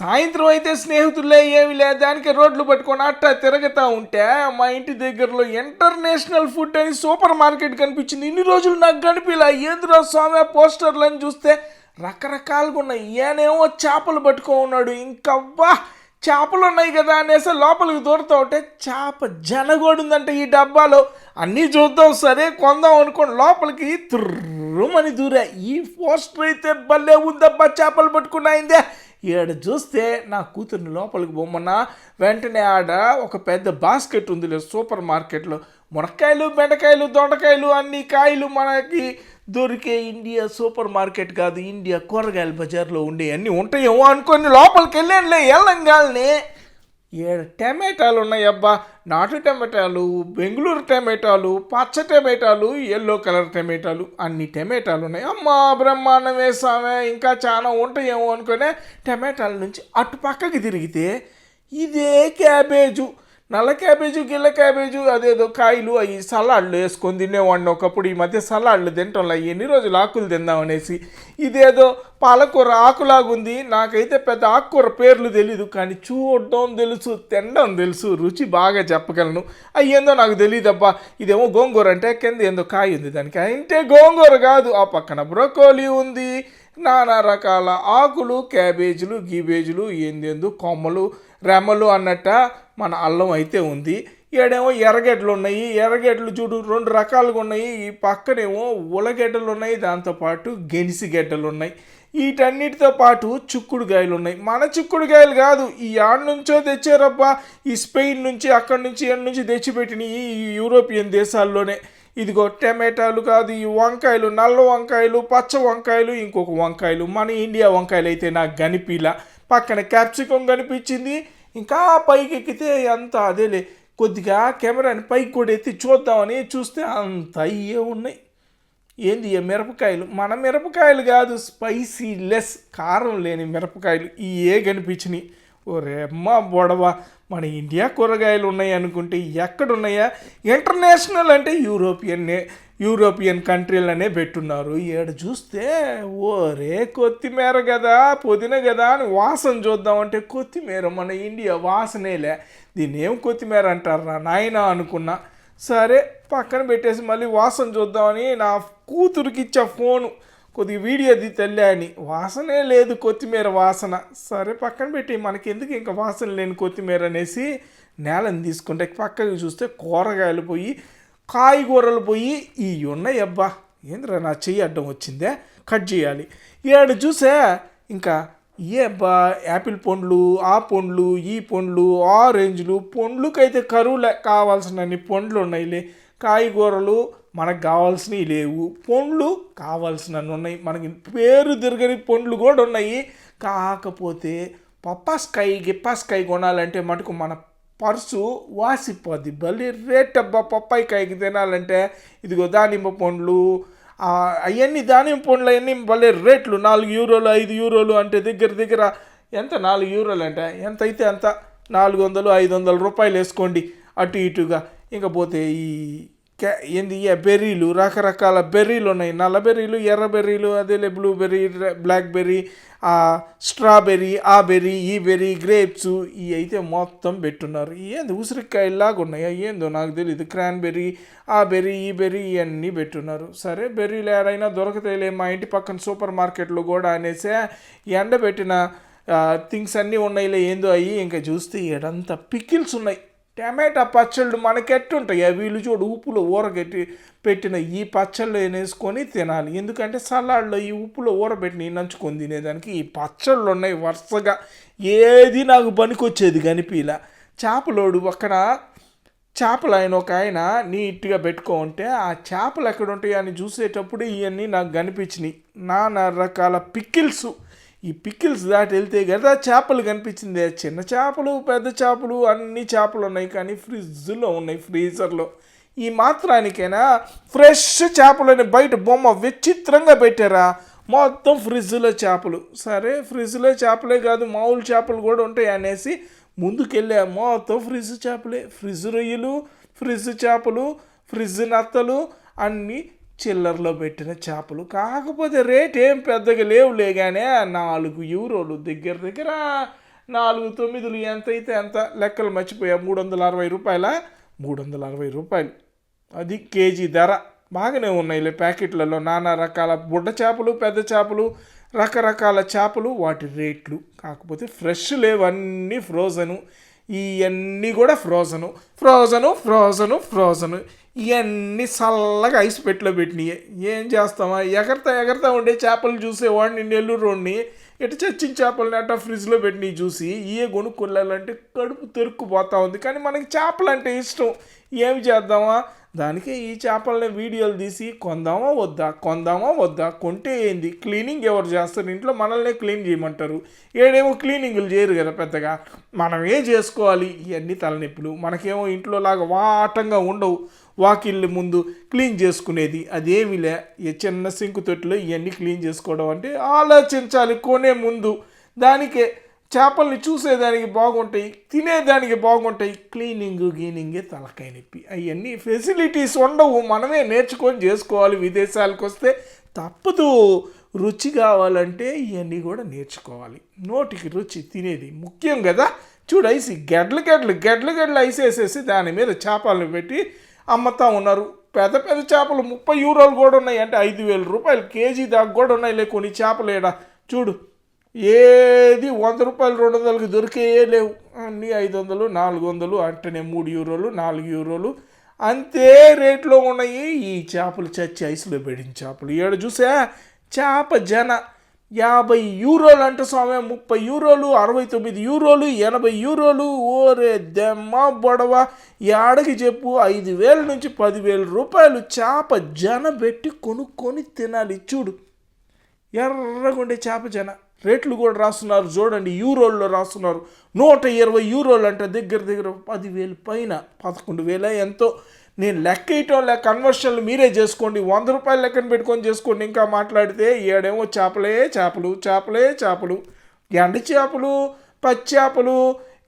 సాయంత్రం అయితే స్నేహితులే ఏమి లేదు దానికి రోడ్లు పట్టుకొని అట్టా తిరుగుతూ ఉంటే మా ఇంటి దగ్గరలో ఇంటర్నేషనల్ ఫుడ్ అని సూపర్ మార్కెట్ కనిపించింది. ఇన్ని రోజులు నాకు కనిపించలే ఏంద్రా స్వామి పోస్టర్లు అని చూస్తే రకరకాలుగా ఉన్నాయి. ఈయనేమో చేపలు పట్టుకో ఉన్నాడు. ఇంకవ్వా చేపలు ఉన్నాయి కదా అనేసి లోపలికి దూరుతూ ఉంటే చేప జనగోడుందంటే ఈ డబ్బాలో. అన్నీ చూద్దాం సరే కొందాం అనుకోండి లోపలికి తుర్రుమని దూరా. ఈ పోస్టర్ అయితే భలే ఉందబ్బా చేపలు పట్టుకున్నాయిందే ఈడ చూస్తే నా కూతుర్ని లోపలికి బొమ్మన వెంటనే ఆడ ఒక పెద్ద బాస్కెట్ ఉంది సూపర్ మార్కెట్లో. మునక్కాయలు బెండకాయలు దొండకాయలు అన్ని కాయలు మనకి దొరికే ఇండియా సూపర్ మార్కెట్ కాదు ఇండియా కూరగాయల బజార్లో ఉండే అన్నీ ఉంటాయేమో అనుకొని లోపలికి వెళ్ళానులే వెళ్ళంగాల్ని ఏడు టమాటాలు ఉన్నాయి అబ్బా? నాటు టమాటాలు బెంగళూరు టమాటాలు పచ్చ టమాటాలు ఎల్లో కలర్ టమాటాలు అన్ని టమాటాలు ఉన్నాయి. అమ్మా బ్రహ్మాండం వేసామే ఇంకా చాలా ఉంటాయేమో అనుకునే టమాటాల నుంచి అటు పక్కకి తిరిగితే ఇదే క్యాబేజు. నల్ల క్యాబేజు గిల్ల క్యాబేజు అదేదో కాయలు అవి సలాడ్లు వేసుకొని తినేవాడిని ఒకప్పుడు. ఈ మధ్య సలాడ్లు తింటాం ఎన్ని రోజులు ఆకులు తిందాం అనేసి. ఇదేదో పాలకూర ఆకులాగుంది. నాకైతే పెద్ద ఆకుకూర పేర్లు తెలీదు కానీ చూడడం తెలుసు తినడం తెలుసు రుచి బాగా చెప్పగలను. అయ్యేందో నాకు తెలియదబ్బా ఇదేమో గోంగూర అంటే కింద ఏందో కాయ ఉంది దానికి. అంటే గోంగూర కాదు ఆ పక్కన బ్రోకోలీ ఉంది. నానా రకాల ఆకులు క్యాబేజీలు గీబేజీలు ఏందేందు కొమ్మలు రెమ్మలు అన్నట్ట మన అల్లం అయితే ఉంది. ఈడేమో ఎర్రగడ్డలు ఉన్నాయి. ఎర్రగడ్డలు చూడు రెండు రకాలుగా ఉన్నాయి. ఈ పక్కనేమో ఉలగడ్డలు ఉన్నాయి. దాంతోపాటు గెనిసిగడ్డలు ఉన్నాయి. వీటన్నిటితో పాటు చిక్కుడుకాయలు ఉన్నాయి. మన చిక్కుడుకాయలు కాదు ఈ ఆడ నుంచో తెచ్చారబ్బా. ఈ స్పెయిన్ నుంచి అక్కడి నుంచి ఎక్కడి నుంచి తెచ్చిపెట్టినవి ఈ యూరోపియన్ దేశాల్లోనే. ఇదిగో టమాటాలు కాదు ఈ వంకాయలు నల్ల వంకాయలు పచ్చ వంకాయలు ఇంకొక వంకాయలు. మన ఇండియా వంకాయలు అయితే నాకు కనిపిలా పక్కన క్యాప్సికం కనిపించింది. ఇంకా పైకి ఎక్కితే అంత అదేలే. కొద్దిగా కెమెరాని పైకి కూడా ఎత్తి చూద్దామని చూస్తే అంత అయ్యే ఉన్నాయి. ఏంది ఏ మిరపకాయలు? మన మిరపకాయలు కాదు స్పైసీ లెస్ కారం లేని మిరపకాయలు. ఈ ఏ కనిపించినాయి ఓరే బొడవ మన ఇండియా కూరగాయలు ఉన్నాయి అనుకుంటే ఎక్కడున్నాయా? ఇంటర్నేషనల్ అంటే యూరోపియన్నే. యూరోపియన్ కంట్రీలనే పెట్టున్నారు. ఏడు చూస్తే ఓరే కొత్తిమీర కదా పుదీన కదా అని వాసన చూద్దామంటే కొత్తిమీర మన ఇండియా వాసనేలే. దీన్ని ఏం కొత్తిమీర అంటారా నాయన అనుకున్నా. సరే పక్కన పెట్టేసి మళ్ళీ వాసన చూద్దామని నా కూతురికి ఇచ్చా ఫోను కొద్దిగా వీడియో అది తెల్లే అని. వాసనే లేదు కొత్తిమీర వాసన. సరే పక్కన పెట్టి మనకి ఎందుకు ఇంకా వాసన లేని కొత్తిమీర అనేసి నేలను తీసుకుంటే పక్కకి చూస్తే కూరగాయలు పోయి కాయగూరలు పోయి ఈ ఉన్నాయి అబ్బా ఏంద్రా నా చెయ్యి అడ్డం వచ్చిందే? కట్ చేయాలి. ఏడు చూసే ఇంకా ఏ అబ్బా యాపిల్ పండ్లు ఆ పండ్లు ఈ పండ్లు ఆరెంజ్లు పండ్లకైతే కరువులే కావాల్సినన్ని పండ్లు ఉన్నాయిలే. కాయగూరలు మనకు కావాల్సినవి లేవు. పండ్లు కావాల్సినవి ఉన్నాయి. మనకి పేరు తిరగని పండ్లు కూడా ఉన్నాయి. కాకపోతే పప్పాస్కాయ గిప్పాస్కాయ కొనాలంటే మటుకు మన పర్సు వాసిపోద్ది. భలే రేట్ అబ్బా పప్పాయి కాయకి తినాలంటే. ఇదిగో దానిమ్మ పండ్లు అవన్నీ దానిమ్మ పండ్లు అవన్నీ భలే రేట్లు. నాలుగు యూరోలు ఐదు యూరోలు అంటే దగ్గర దగ్గర ఎంత? నాలుగు యూరోలు అంటే ఎంత అయితే అంత? నాలుగు వందలు ఐదు వందల రూపాయలు వేసుకోండి. అటు ఇటుగా. ఇంకపోతే ఈ క్యా ఏంది బెర్రీలు? రకరకాల బెర్రీలు ఉన్నాయి. నల్ల బెర్రీలు ఎర్ర బెర్రీలు అదేలే బ్లూబెర్రీ బ్లాక్ బెర్రీ స్ట్రాబెర్రీ ఆ బెర్రీ ఈ బెర్రీ గ్రేప్స్ ఇవి అయితే మొత్తం పెట్టున్నారు. ఏంది ఉసిరికాయలాగా ఉన్నాయి? ఏందో నాకు తెలియదు క్రాన్బెర్రీ ఆ బెర్రీ ఈ బెర్రీ ఇవన్నీ పెట్టున్నారు. సరే బెర్రీలు ఏడైనా దొరకతేలే మా ఇంటి పక్కన సూపర్ మార్కెట్లో కూడా అనేసి ఎండబెట్టిన థింగ్స్ అన్నీ ఉన్నాయిలే ఏందో అయ్యి ఇంకా చూస్తే ఏడంతా పికిల్స్ ఉన్నాయి. టమాటా పచ్చళ్ళు మనకెట్టుంటాయి? వీళ్ళు చూడు ఉప్పులో ఊరగట్టి పెట్టిన ఈ పచ్చళ్ళు వేసుకొని తినాలి. ఎందుకంటే సలాడ్లో ఈ ఉప్పులో ఊరబెట్టిన ఈ నంచుకొని తినేదానికి ఈ పచ్చళ్ళు ఉన్నాయి వరుసగా. ఏది నాకు పనికొచ్చేది కనిపిలా చేపలోడు పక్కన చేపలు ఆయన ఒక ఆయన నీట్గా పెట్టుకో ఉంటే ఆ చేపలు ఎక్కడ ఉంటాయి అని చూసేటప్పుడు ఇవన్నీ నాకు కనిపించినాయి. నానా రకాల పిక్కిల్స్. ఈ పికిల్స్ దాటి వెళ్తే కదా చేపలు కనిపించింది. చిన్న చేపలు పెద్ద చేపలు అన్ని చేపలు ఉన్నాయి కానీ ఫ్రిడ్జ్లో ఉన్నాయి ఫ్రీజర్లో. ఈ మాత్రానికైనా ఫ్రెష్ చేపలని బయట బొమ్మ విచిత్రంగా పెట్టారా? మొత్తం ఫ్రిడ్జ్లో చేపలు. సరే ఫ్రిడ్జ్లో చేపలే కాదు మామూలు చేపలు కూడా ఉంటాయి అనేసి ముందుకెళ్ళా. మొత్తం ఫ్రిడ్జ్ చేపలే. ఫ్రిడ్జ్ రొయ్యలు ఫ్రిడ్జ్ చేపలు ఫ్రిడ్జ్ నత్తలు అన్నీ చిల్లర్లో పెట్టిన చేపలు. కాకపోతే రేట్ ఏం పెద్దగా లేవులే కానీ నాలుగు యూరోలు దగ్గర దగ్గర నాలుగు తొమ్మిదిలు ఎంత అయితే ఎంత లెక్కలు మర్చిపోయా. మూడు వందల అరవై రూపాయల మూడు వందల అరవై రూపాయలు. అది కేజీ ధర. బాగానే ఉన్నాయిలే ప్యాకెట్లలో నానా రకాల బుడ్డ చేపలు పెద్ద చేపలు రకరకాల చేపలు. వాటి రేట్లు కాకపోతే ఫ్రెష్ లేవన్నీ ఫ్రోజను. ఇవన్నీ కూడా ఫ్రోజను ఫ్రోజను ఫ్రోజను ఫ్రోజను. ఇవన్నీ చల్లగా ఐస్ పెట్టిలో పెట్టినాయి. ఏం చేస్తామా? ఎగరతా ఎగరతా ఉండే చేపలు చూసేవాడిని నెల్లూరుని ఇటు చచ్చిన చేపలు అట్ట ఫ్రిడ్జ్లో పెట్టినవి చూసి ఏ కొనుక్కొల్లాలంటే కడుపు తెరుక్కుపోతా ఉంది. కానీ మనకి చేపలు అంటే ఇష్టం. ఏమి చేద్దామా? దానికి ఈ చేపలని వీడియోలు తీసి కొందామా వద్దా కొందామా వద్దా? కొంటే ఏంది? క్లీనింగ్ ఎవరు చేస్తారు? ఇంట్లో మనల్నే క్లీన్ చేయమంటారు. ఏడేమో క్లీనింగ్లు చేయరు కదా పెద్దగా. మనమే చేసుకోవాలి? ఇవన్నీ తలనొప్పులు. మనకేమో ఇంట్లో లాగా వాటంగా ఉండవు. వాకిళ్ళు ముందు క్లీన్ చేసుకునేది. అదేమిలే ఈ చిన్న సింకు తొట్టిలో ఇవన్నీ క్లీన్ చేసుకోవడం అంటే ఆలోచించాలి. కొనే ముందు దానికే చేపల్ని చూసేదానికి బాగుంటాయి తినేదానికి బాగుంటాయి. క్లీనింగ్ గీనింగే తలకాయ నొప్పి. అవన్నీ ఫెసిలిటీస్ ఉండవు. మనమే నేర్చుకొని చేసుకోవాలి. విదేశాలకు వస్తే తప్పదు. రుచి కావాలంటే ఇవన్నీ కూడా నేర్చుకోవాలి. నోటికి రుచి తినేది ముఖ్యం కదా. చూడు ఐసి గెడ్లు గెడ్లు గెడ్లు గెడ్లు ఐసేసేసి దాని మీద చేపలను పెట్టి అమ్ముతా ఉన్నారు. పెద్ద పెద్ద చేపలు ముప్పై యూరోలు కూడా ఉన్నాయి. అంటే ఐదు వేల రూపాయలు కేజీ దాకా కూడా ఉన్నాయి. లే కొన్ని చేపలు ఏడా చూడు. ఏది వంద రూపాయలు రెండు వందలకి దొరికే లేవు. అన్నీ ఐదు వందలు నాలుగు వందలు అంటేనే మూడు యూరోలు నాలుగు యూరోలు. అంతే రేట్లో ఉన్నాయి. ఈ చేపలు చచ్చి ఐసులో పెడిన చేపలు. ఏడు చూసా? చేప జన. యాభై యూరోలు అంట స్వామి ముప్పై యూరోలు అరవై తొమ్మిది యూరోలు ఎనభై యూరోలు. ఓరే దెమ్మ బొడవ. ఏడకి చెప్పు ఐదు వేల నుంచి పదివేల రూపాయలు చేప జన పెట్టి కొనుక్కొని తినాలి. చూడు ఎర్రగుండే చేప జన. రేట్లు కూడా రాస్తున్నారు చూడండి యూరోల్లో రాస్తున్నారు. నూట ఇరవై యూరోలు అంటే దగ్గర దగ్గర పదివేలు పైన పదకొండు వేల ఎంతో. నేను లెక్క వేయటం లేక కన్వర్షన్లు మీరే చేసుకోండి వంద రూపాయలు లెక్కన పెట్టుకొని చేసుకోండి ఇంకా మాట్లాడితే ఏడేమో చేపలే చేపలు చేపలే చేపలు. ఎండ చేపలు పచ్చి చేపలు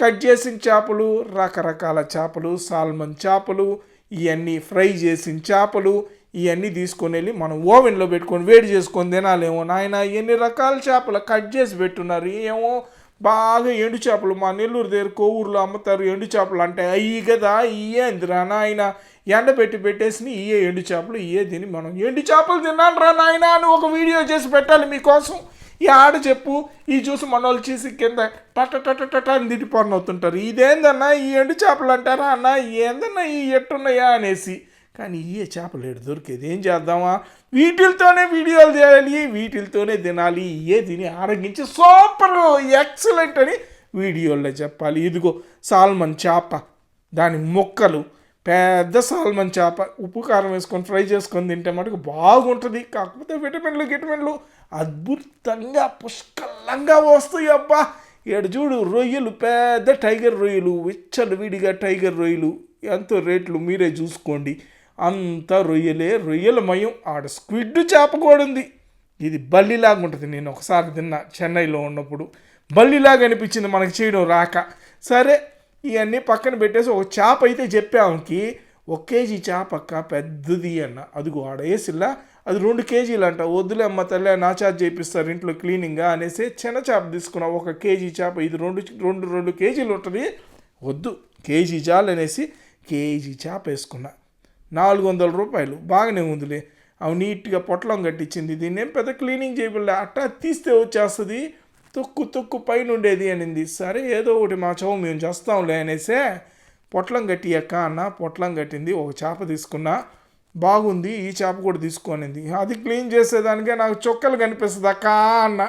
కట్ చేసిన చేపలు రకరకాల చేపలు సాల్మన్ చేపలు ఇవన్నీ ఫ్రై చేసిన చేపలు ఇవన్నీ తీసుకొని వెళ్ళి మనం ఓవెన్లో పెట్టుకొని వేడి చేసుకొని తినాలేమో నాయన ఎన్ని రకాల చేపలు కట్ చేసి పెట్టున్నారు? ఏమో బాగా ఎండు చేపలు మా నెల్లూరు దగ్గర కోవూరులో అమ్ముతారు ఎండు చేపలు అంటే అయ్యి కదా ఇయే అందిరా నాయన. ఎండ పెట్టి పెట్టేసి ఇయే ఎండు చేపలు ఇయే తిని మనం ఎండు చేపలు తిన్నాను రా నాయన అని ఒక వీడియో చేసి పెట్టాలి మీకోసం. ఈ ఆడ చెప్పు ఈ చూసి మన వాళ్ళు చేసి కింద టట టట టట అని తిట్టిపోని అవుతుంటారు ఇదేందన్నా ఈ ఎండు చేపలు అంటారా అన్న? ఏందన్నా ఈ ఎట్టున్నాయా అనేసి. కానీ ఈ చేపలు ఏడు దొరికేది. ఏం చేద్దామా? వీటిల్తోనే వీడియోలు చేయాలి వీటిల్తోనే తినాలి. ఏ తిని ఆరోగించి సూపర్ ఎక్సలెంట్ అని వీడియోలో చెప్పాలి. ఇదిగో సాల్మన్ చేప దాని మొక్కలు పెద్ద సాల్మన్ చేప. ఉప్పు కారం వేసుకొని ఫ్రై చేసుకొని తింటే మటుకు బాగుంటుంది. కాకపోతే విటమిన్లు గిటమిన్లు అద్భుతంగా పుష్కలంగా వస్తాయి అబ్బా. ఏడు చూడు రొయ్యలు పెద్ద టైగర్ రొయ్యలు విచ్చలు విడిగా టైగర్ రొయ్యలు. ఎంతో రేట్లు మీరే చూసుకోండి. అంత రొయ్యలే రొయ్యల మయం. ఆడ స్క్విడ్ చేప కూడా ఉంది. ఇది బల్లిలాగా ఉంటుంది. నేను ఒకసారి తిన్నా చెన్నైలో ఉన్నప్పుడు బల్లిలాగా అనిపించింది మనకి చేయడం రాక. సరే ఇవన్నీ పక్కన పెట్టేసి ఒక చేప అయితే చెప్పామకి. ఒక కేజీ చేప అక్క పెద్దది అన్న. అదిగో ఆడ వేసిల్లా. అది రెండు కేజీలు అంట. వద్దులే అమ్మ తల్లి నా చార్జ్ చేపిస్తారు ఇంట్లో క్లీనింగ్గా అనేసి చిన్న చేప తీసుకున్నా. ఒక కేజీ చేప ఇది రెండు రెండు రెండు కేజీలు ఉంటుంది. వద్దు కేజీ చాలు అనేసి కేజీ చేప వేసుకున్నా. నాలుగు వందల రూపాయలు. బాగానే ఉందిలే. అవి నీట్గా పొట్లం కట్టించింది. దీన్ని ఏం పెద్ద క్లీనింగ్ చేయబడలే అట్టా తీస్తే వచ్చేస్తుంది. తొక్కు తొక్కు పైన ఉండేది అనింది. సరే ఏదో ఒకటి మా చౌ మేము చేస్తాంలే అనేసే పొట్లం కట్టి అక్క అన్న పొట్లం కట్టింది. ఒక చేప తీసుకున్నా. బాగుంది. ఈ చేప కూడా తీసుకోనింది అది క్లీన్ చేసేదానికే నాకు చొక్కలు కనిపిస్తుంది. అక్క అన్న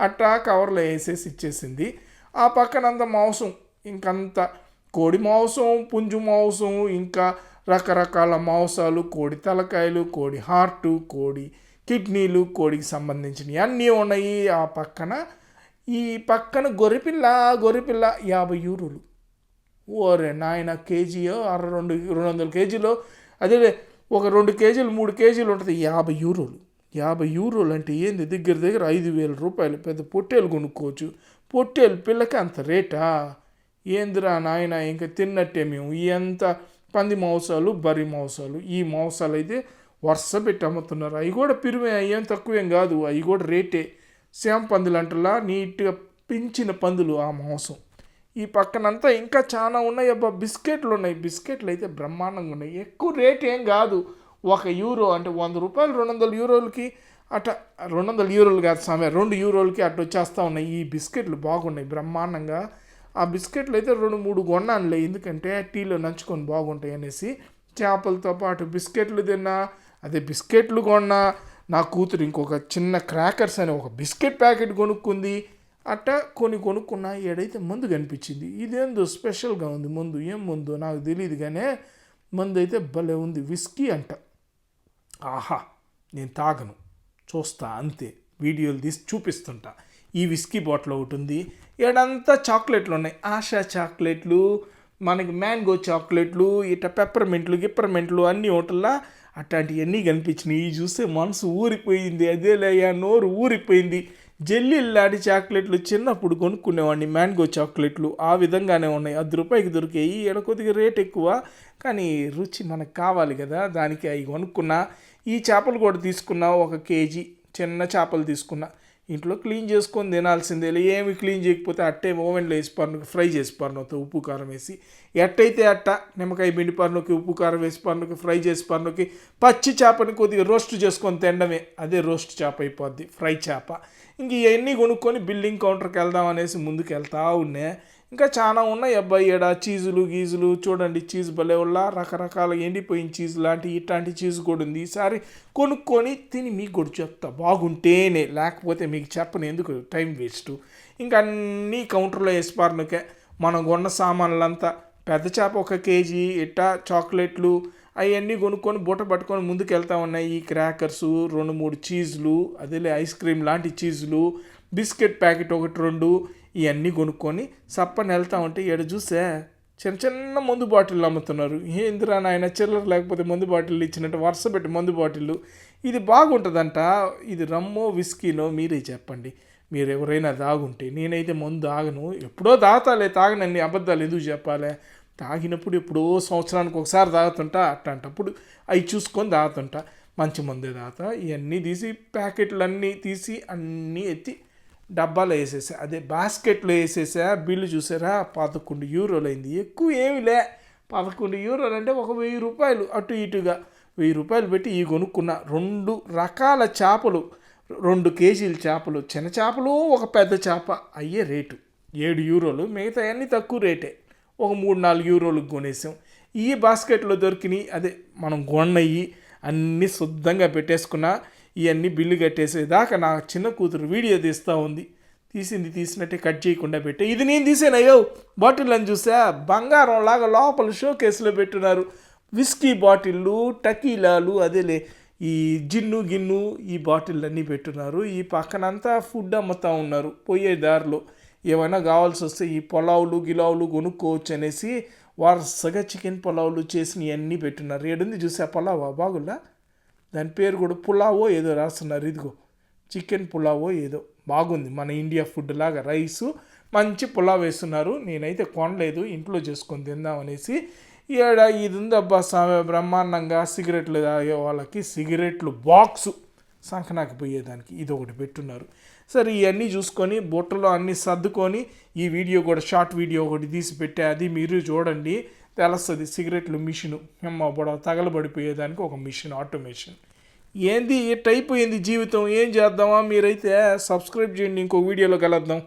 అట్టా కవర్లో వేసేసి ఇచ్చేసింది. ఆ పక్కనంత మాంసం. ఇంకంత కోడి మాంసం పుంజు మాంసం ఇంకా రకరకాల మాంసాలు కోడి తలకాయలు కోడి హార్టు కోడి కిడ్నీలు కోడికి సంబంధించినవి అన్నీ ఉన్నాయి ఆ పక్కన. ఈ పక్కన గొర్రెపిల్ల గొర్రెపిల్ల యాభై యూరోలు. ఓరే నాయన కేజీయో అర రెండు రెండు వందల కేజీలో. అదే ఒక రెండు కేజీలు మూడు కేజీలు ఉంటుంది యాభై యూరోలు. యాభై యూరోలు అంటే ఏంది? దగ్గర దగ్గర ఐదు వేల రూపాయలు. పెద్ద పొట్టేలు కొనుక్కోవచ్చు. పొట్టేలు పిల్లకి అంత రేటా? ఏందిరా నాయన ఇంకా తిన్నట్టే మేము. ఎంత పంది మాంసాలు బరి మాంసాలు. ఈ మాంసాలు అయితే వరుస పెట్టి అమ్ముతున్నారు అవి కూడా పిరిమే ఏం తక్కువేం కాదు. అవి కూడా రేటే. సేమ్ పందులు అంటలా నీట్గా పెంచిన పందులు ఆ మాంసం. ఈ పక్కనంతా ఇంకా చాలా ఉన్నాయి. అబ్బా బిస్కెట్లు ఉన్నాయి. బిస్కెట్లు అయితే బ్రహ్మాండంగా ఉన్నాయి. ఎక్కువ రేట్ ఏం కాదు. ఒక యూరో అంటే వంద రూపాయలు రెండు వందల యూరోలకి అట్ట రెండు వందల యూరోలు కాదు సమయం రెండు యూరోలకి అట్ట వచ్చేస్తూ ఉన్నాయి. ఈ బిస్కెట్లు బాగున్నాయి బ్రహ్మాండంగా. ఆ బిస్కెట్లు అయితే రెండు మూడు కొన్నానులే ఎందుకంటే టీలో నంచుకొని బాగుంటాయి అనేసి. చేపలతో పాటు బిస్కెట్లు తిన్నా అదే బిస్కెట్లు కొన్నా. నా కూతురు ఇంకొక చిన్న క్రాకర్స్ అనే ఒక బిస్కెట్ ప్యాకెట్ కొనుక్కుంది. అట్ట కొన్ని కొనుక్కున్నా ఏడైతే ముందు కనిపించింది. ఇదేందో స్పెషల్గా ఉంది ముందు ఏం ముందు? నాకు తెలియదు కానీ మందు అయితే భలే ఉంది విస్కీ అంట. ఆహా నేను తాగను. చూస్తా అంతే. వీడియోలు తీసి చూపిస్తుంటా. ఈ విస్కీ బాటిల్ ఒకటి ఉంది. ఇక్కడంతా చాక్లెట్లు ఉన్నాయి ఆశా చాక్లెట్లు మనకి మ్యాంగో చాక్లెట్లు ఇట పెప్పర్మెంట్లు గిప్పర్మెంట్లు అన్ని హోటల్లా అట్లాంటివన్నీ కనిపించినాయి. ఇవి చూస్తే మనసు ఊరిపోయింది. అదేలేయ్యా నోరు ఊరిపోయింది. జెల్లీలాంటి చాక్లెట్లు చిన్నప్పుడు కొనుక్కునేవాడిని మ్యాంగో చాక్లెట్లు. ఆ విధంగానే ఉన్నాయి. అది రూపాయికి దొరికాయి. ఈడ కొద్దిగా రేట్ ఎక్కువ. కానీ రుచి మనకు కావాలి కదా. దానికి అవి కొనుక్కున్నా. ఈ చేపలు కూడా తీసుకున్నా. ఒక కేజీ. చిన్న చేపలు తీసుకున్నా. ఇంట్లో క్లీన్ చేసుకొని తినాల్సిందే ఏమి క్లీన్ చేయకపోతే అట్టే ఓవెన్లో వేసి పన్నుకి ఫ్రై చేసి పన్నుతో ఉప్పు కారం వేసి. ఎట్టయితే అట్ట నిమ్మకాయ పిండి పన్నుకి ఉప్పు కారం వేసి పన్నుకి ఫ్రై చేసి పన్నుకి పచ్చి చేపని కొద్దిగా రోస్ట్ చేసుకొని తినడమే. అదే రోస్ట్ చేప అయిపోద్ది ఫ్రై చేప. ఇంక ఇవన్నీ కొనుక్కొని బిల్డింగ్ కౌంటర్కి వెళ్దాం అనేసి ముందుకు వెళ్తా ఉన్నా. ఇంకా చాలా ఉన్నాయి. అబ్బాయి ఈడ చీజులు గీజులు చూడండి చీజ్ భలే వల్ల రకరకాల ఎండిపోయిన చీజ్ లాంటి ఇట్లాంటి చీజ్ కూడా ఉంది. ఈసారి కొనుక్కొని తిని మీకు కూడా చెప్తా. బాగుంటేనే లేకపోతే మీకు చెప్పను ఎందుకు? Time waste. ఇంకా అన్నీ కౌంటర్లో వేసిపారనుకే మనం కొన్న సామాన్లంతా పెద్ద చేప ఒక కేజీ ఇట్టా చాక్లెట్లు అవన్నీ కొనుక్కొని బుట్ట పట్టుకొని ముందుకు వెళ్తా ఉన్నాయి. ఈ క్రాకర్సు రెండు మూడు చీజులు అదేలే ఐస్ క్రీమ్ లాంటి చీజులు బిస్కెట్ ప్యాకెట్ ఒకటి రెండు ఇవన్నీ కొనుక్కొని సప్పని వెళ్తా ఉంటే ఎడ చూసే చిన్న చిన్న మందు బాటిల్ అమ్ముతున్నారు. ఏందిరా నాయన చిల్లర లేకపోతే మందు బాటిల్ ఇచ్చినట్టు వరుస పెట్టి మందు బాటిల్ ఇది బాగుంటుందంట. ఇది రమ్మో విస్కీనో మీరే చెప్పండి. మీరు ఎవరైనా దాగుంటే నేనైతే మందు తాగను. ఎప్పుడో తాగుతాలే తాగనన్ని అబద్ధాలు ఎందుకు చెప్పాలే? తాగినప్పుడు ఎప్పుడో సంవత్సరానికి ఒకసారి తాగుతుంటా అట్లాంటప్పుడు అవి చూసుకొని తాగుతుంటా. మంచి మందే తాగుతా. ఇవన్నీ తీసి ప్యాకెట్లు అన్నీ తీసి అన్నీ ఎత్తి డబ్బాలో వేసేసా. అదే బాస్కెట్లో వేసేసా. బిల్లు చూసారా? పదకొండు యూరోలు అయింది ఎక్కువ ఏమి లే. పదకొండు యూరోలు అంటే ఒక వెయ్యి రూపాయలు. అటు ఇటుగా వెయ్యి రూపాయలు పెట్టి ఈ కొనుక్కున్న. రెండు రకాల చేపలు. రెండు కేజీల చేపలు. చిన్న చేపలు ఒక పెద్ద చేప. అయ్యే రేటు. ఏడు యూరోలు. మిగతా అన్నీ తక్కువ రేటే. ఒక మూడు నాలుగు యూరోలకు కొనేసాం. ఈ బాస్కెట్లో దొరికినాయి. అదే మనం కొన్నయ్యి అన్నీ శుద్ధంగా పెట్టేసుకున్నా. ఇవన్నీ బిల్లు కట్టేసేదాకా నా చిన్న కూతురు వీడియో తీస్తూ ఉంది. తీసింది తీసినట్టే కట్ చేయకుండా పెట్టే. ఇది నేను తీసాను? అయ్యో బాటిల్ అని చూసా? బంగారం లాగా లోపల షో కేసులో పెట్టున్నారు. విస్కీ బాటిళ్ళు టకీలాలు అదేలే ఈ జిన్ను గిన్ను ఈ బాటిల్ అన్నీ పెట్టున్నారు. ఈ పక్కనంతా ఫుడ్ అమ్ముతూ ఉన్నారు పోయే దారిలో. ఏమైనా కావాల్సి వస్తే ఈ పొలావులు గిలావులు కొనుక్కోవచ్చు అనేసి వరుసగా చికెన్ పొలావులు చేసినవి అన్నీ పెట్టున్నారు. ఏడుంది చూసా? పొలావా? బాగుల్లా దాని పేరు కూడా పులావో ఏదో రాస్తున్నారు. ఇదిగో చికెన్ పులావో ఏదో. బాగుంది. మన ఇండియా ఫుడ్ లాగా రైసు మంచి పులావ్ వేస్తున్నారు. నేనైతే కొనలేదు ఇంట్లో చేసుకొని తిందాం అనేసి. ఈడ ఇది ఉంది అబ్బా బ్రహ్మాండంగా సిగరెట్లు తాగే వాళ్ళకి సిగరెట్లు బాక్సు సంకనాకి పోయేదానికి ఇది ఒకటి పెట్టున్నారు. సరే ఇవన్నీ చూసుకొని బుట్టలో అన్నీ సర్దుకొని ఈ వీడియో కూడా షార్ట్ వీడియో ఒకటి తీసి పెట్టే. అది మీరు చూడండి. తెలుస్తుంది సిగరెట్లు మిషను. అమ్మ బొడ తగలబడిపోయేదానికి ఒక మిషన్ ఆటోమేషన్. ఏంది? ఎట్ అయిపోయింది జీవితం? ఏం చేద్దామా? మీరైతే సబ్స్క్రైబ్ చేయండి ఇంకో వీడియోలో కలుద్దాం